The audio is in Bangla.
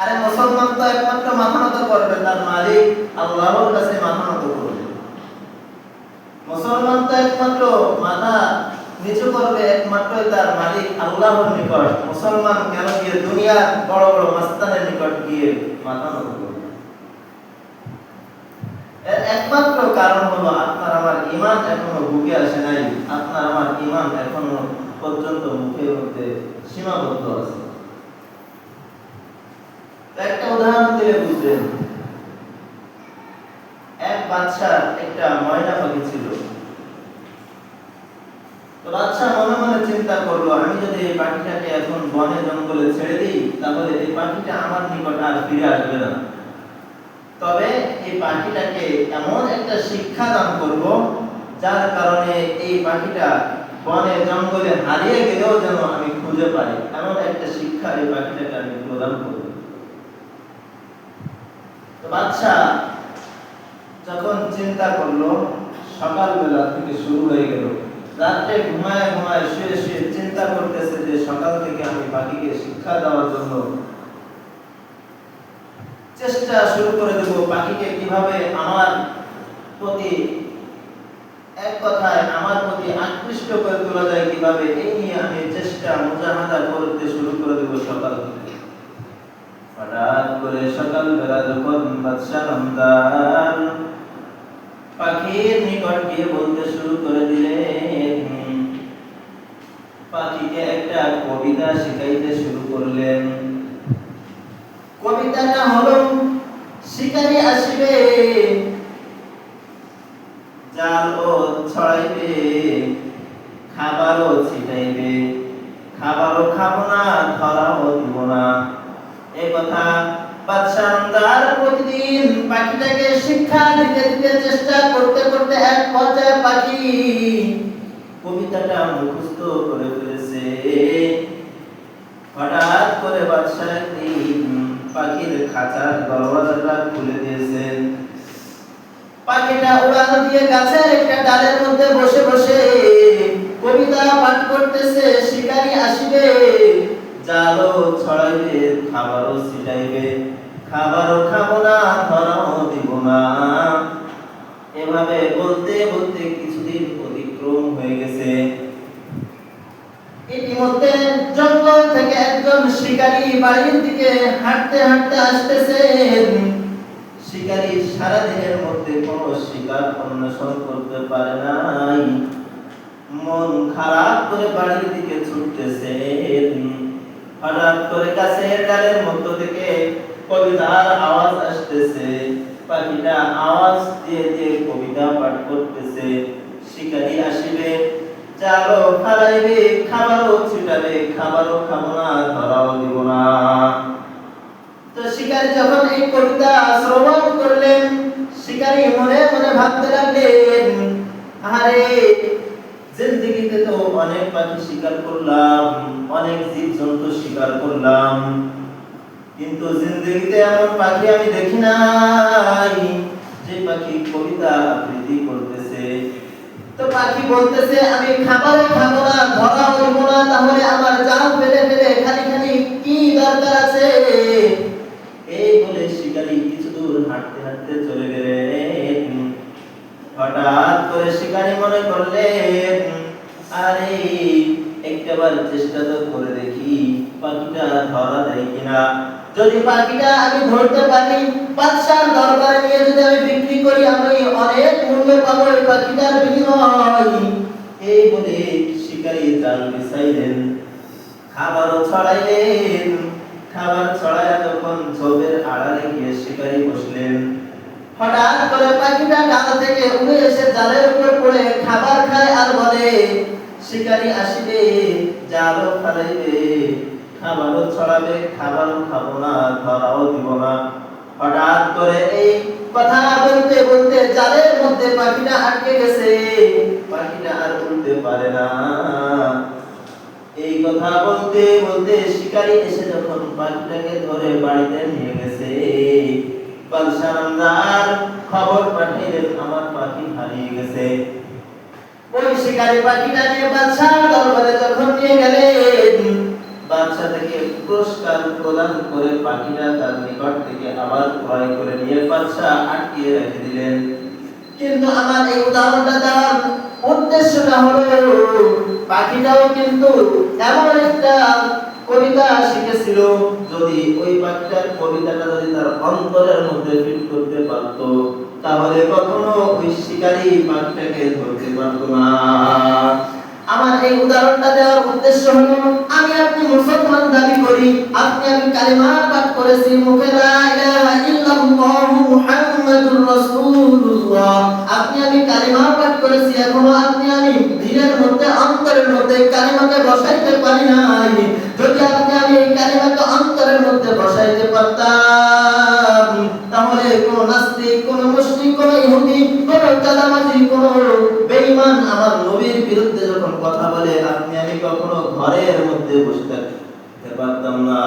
আরে মুসলমান তো একমাত্র মাথা নত করবে, তার মালিক আল্লাহর কাছে মাথা নত করবে। মুসলমান তো একমাত্র মাথা নিচু করবে একমাত্র তার মালিক আল্লাহর নিকট। মুসলমান কেন গিয়ে দুনিয়ার বড় বড় মাস্তানের নিকট গিয়ে মাথা নত করবে? এর একমাত্র কারণ হলো আপনার আমার ইমান এখনও বুকে আসে নাই, আপনার আমার ইমান এখনও পর্যন্ত মুখের মধ্যে সীমাবদ্ধ আছে। একটা উদাহরণ দিলে বুঝবেন। এক বাচ্চার একটা ময়না পাখি ছিল। তো বাচ্চা মনে মনে চিন্তা করল, আমি যদি এই পাখিটাকে এখন বনে জঙ্গলে ছেড়ে দিই, তাহলে এই পাখিটা আমার নিকট আর ফিরে আসবে না। তবে এই পাখিটাকে এমন একটা শিক্ষা দান করব যার কারণে এই পাখিটা বনে জঙ্গলে হারিয়ে গেলেও যেন আমি খুঁজে পাই। এমন একটা শিক্ষা এই পাখিটাকে আমি প্রদান করব। বাচ্চা যখন চিন্তা করল, সকালবেলা থেকে শুরু হয়ে গেল। রাত্রে ঘুমায় ঘুমায় শুয়ে শুয়ে চিন্তা করতেছে যে সকাল থেকে আমি শিক্ষা দেওয়ার জন্য চেষ্টা শুরু করে দেব। পাখিকে কীভাবে আমার প্রতি এক কথায় আমার প্রতি আকৃষ্ট করে তোলা যায়, কীভাবে এই নিয়ে আমি চেষ্টা, মুজাহাদা করতে শুরু করে দেব সকাল থেকে। করে সকাল বেলা যখন বাদশাহ রমজান পাখির নিকট গিয়ে বলতে শুরু করে দিলেন, পাখিকে একটা কবিতা শিখাইতে শুরু করলেন। কবিতাটা হলো, শিকারি আসিবে, জাল ও ছড়াইবে, খাবারও ছিটাইবে, খাবারও খাব না, ধরাও দিব না। এই কথা প্রতিদিন পাখিটাকে শিক্ষা দিতে দিতে চেষ্টা করতে করতে এক পর্যায়ে পাখি কবিতাটা মুখস্থ করে ফেলেছে। হঠাৎ করে বাদশাহ পাখির খাঁচার দরওয়াজাটা খুলে দিয়েছেন পাখিটা উড়াল দিয়ে গাছের একটা ডালের মধ্যে বসে বসে কবিতা পাঠ করতেছে, শিকারি আসিবে। জালও ছড়াইবে খাবারও ছিটাইবে। খাবারও খাব না ধরাও দিব না। এভাবে বলতে বলতে কিছুদিন অতিক্রম হয়ে গেছে। ইতিমধ্যে জঙ্গল থেকে একজন শিকারী বাড়ির দিকে হাঁটতে হাঁটতে আসতেছে। শিকারী সারা দিনের মধ্যে কোনো শিকার অন্বেষণ করতে পারে নাই। মন খারাপ করে বাড়ির দিকে ছুটতেছেন হঠাৎ করে গাছের ডালের মধ্য থেকে কবিতার আওয়াজ আসতেছে। পাখিটা আওয়াজ দিয়ে দিয়ে কবিতা পাঠ করতেছে। শিকারী আসিবে, চালো খালাইবে খাবারও ছিটাবে, খাবারও খাব না, ধরাও দিব না। তো শিকারী যখন এই কবিতা শ্রবণ করলেন, শিকারী মনে মনে ভাবতে লাগলেন আরে জিন্দগিতে তো অনেক পাখি শিকার করলাম, অনেক জীব জন্তু শিকার করলাম। কিন্তু জিন্দগিতে এমন পাখি আমি দেখি নাই, যে পাখি কবিতা আবৃত্তি করতেছে। তো পাখি বলতেছে, আমি খাবারে খাব না, ধরা হইব না, তাহলে আমার জাল ফেলে ফেলে খালি খালি কি দরকার আছে? এই বলে শিকারী কিছু দূর হাঁটতে হাঁটতে চলে গেলেন হঠাৎ করে শিকারী মনে করলেন আরে একটাবার চেষ্টা তো করে দেখি, পাখিটা ধরা দেয় কিনা? যদি পাখিটা আমি ধরতে পারি, বাদশার দরবারে নিয়ে যদি আমি বিক্রি করি, আমি অনেক মূল্য পাবো এই পাখিটার বিনিময়। এই বলে শিকারী জাল বিছাইলেন। খাবারও ছড়াইলেন। খাবার ছড়াইয়া যখন ঝোপের আড়ালে গিয়ে শিকারী বসলেন। হঠাৎ করে পাখিটা ডাল থেকে উড়ে এসে জালের উপর পড়ে খাবার খায় আর বলে শিকারী আসিবে জালও ফালাইবে খাবারও ছড়াবে খাবারও খাব না, ধরাও দিব না। হঠাৎ করে এই কথা বলতে বলতে জালের মধ্যে পাখিটা আটকে গেছে। পাখিটা আর উঠতে পারে না। এই কথা বলতে বলতে শিকারী এসে যখন পাখিটাকে ধরে বাড়িতে নিয়ে গেছে বাদশাহার খবর পাঠিয়ে আমার পাখি হারিয়ে গেছে। শিকারী পাখিটা নিয়ে বাদশাহ দরবারে যখন নিয়ে গেলেন বাদশা থেকে পুরস্কার প্রদান করে পাখিটা তার নিকট থেকে আবার ক্রয় করে নিয়ে বাদশা আটকিয়ে রেখে দিলেন। কিন্তু আমার এই উদাহরণটা দেওয়ার উদ্দেশ্যটা হলো, পাখিটাও কিন্তু এমন একটা কবিতা শিখেছিল, যদি ওই পাখিটার কবিতাটা যদি তার অন্তরের মধ্যে ফিট করতে পারত তাহলে কখনো ওই শিকারী পাখিটাকে ধরতে পারত না। আমার এই উদাহরণটা দেওয়ার উদ্দেশ্য হলো, আমি আপনি মুসলমান দাবি করি, আপনি আমি কালিমা পাঠ করেছি, মুখে আপনি আমি কালিমা পাঠ করেছি, এখনও আপনি আমি দিনের মধ্যে, অন্তরের মধ্যে কালিমাকে বসাইতে পারি নাই। যদি আপনি কাদামাজি কোন বেঈমান বিরুদ্ধে যখন কথা বলে, আপনি আমি কখনো ঘরের মধ্যে বসে থাকতে পারতাম না।